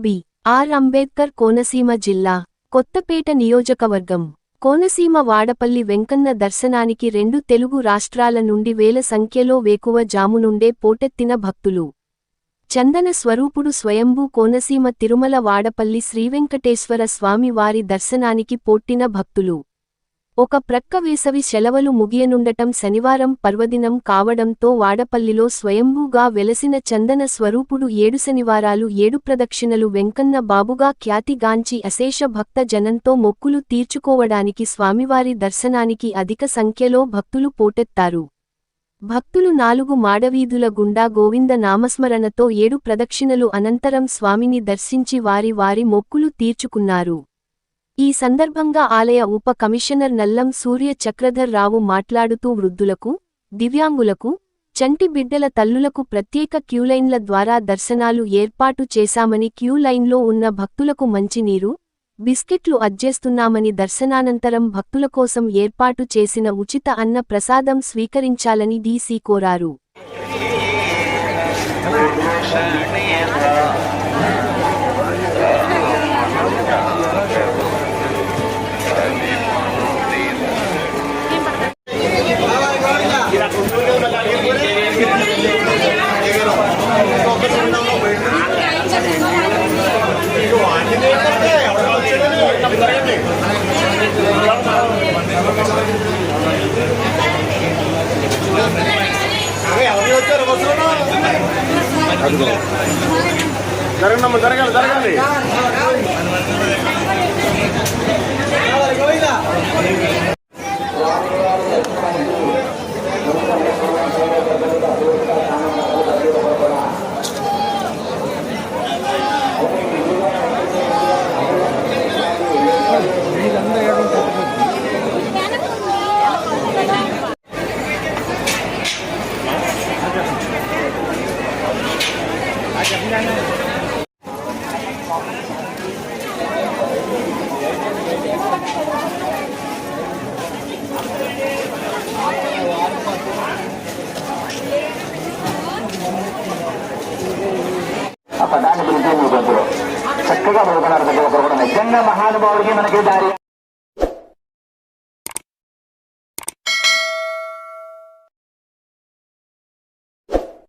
B. Are. Ambedkar Konaseema జిల్లా కొత్తపేట నియోజకవర్గం. కోనసీమ వాడపల్లి వెంకన్న దర్శనానికి రెండు తెలుగు రాష్ట్రాల నుండి వేల సంఖ్యలో వేకువ జామునుండే పోటెత్తిన భక్తులు. చందన స్వరూపుడు స్వయంభూ కోనసీమ తిరుమల వాడపల్లి శ్రీవెంకటేశ్వర స్వామి వారి దర్శనానికి పోట్టిన భక్తులు. ఒక ప్రక్క వేసవి సెలవులు ముగియనుండటం శనివారం పర్వదినం కావడంతో వాడపల్లిలో స్వయంభూగా వెలసిన చందన స్వరూపుడు ఏడు శనివారాలు ఏడు ప్రదక్షిణలు వెంకన్న బాబుగా ఖ్యాతిగాంచి అశేష భక్త జనంతో మొక్కులు తీర్చుకోవడానికి స్వామివారి దర్శనానికి అధిక సంఖ్యలో భక్తులు పోటెత్తారు. భక్తులు నాలుగు మాడవీధుల గుండా గోవింద నామస్మరణతో ఏడు ప్రదక్షిణలు అనంతరం స్వామిని దర్శించి వారి వారి మొక్కులు తీర్చుకున్నారు. ఈ సందర్భంగా ఆలయ ఉప కమిషనర్ నల్లం సూర్య చక్రధర్ రావు మాట్లాడుతూ వృద్ధులకు దివ్యాంగులకు చంటి బిడ్డల తల్లులకు ప్రత్యేక క్యూలైన్ల ద్వారా దర్శనాలు ఏర్పాటు చేశామని క్యూ లైన్లో ఉన్న భక్తులకు మంచినీరు బిస్కెట్లు అజ్జేస్తున్నామని దర్శనానంతరం భక్తుల కోసం ఏర్పాటు చేసిన ఉచిత అన్న ప్రసాదం స్వీకరించాలని డీసీ కోరారు. జరగండి. జరగాలి జరగాలి ఆ పదాన్ని పిలిచే మీ గొంతులో చక్కగా పడుకున్నారు ప్రతి ఒక్కరు కూడా నిజంగా మహానుభావుడికి మనకి దారి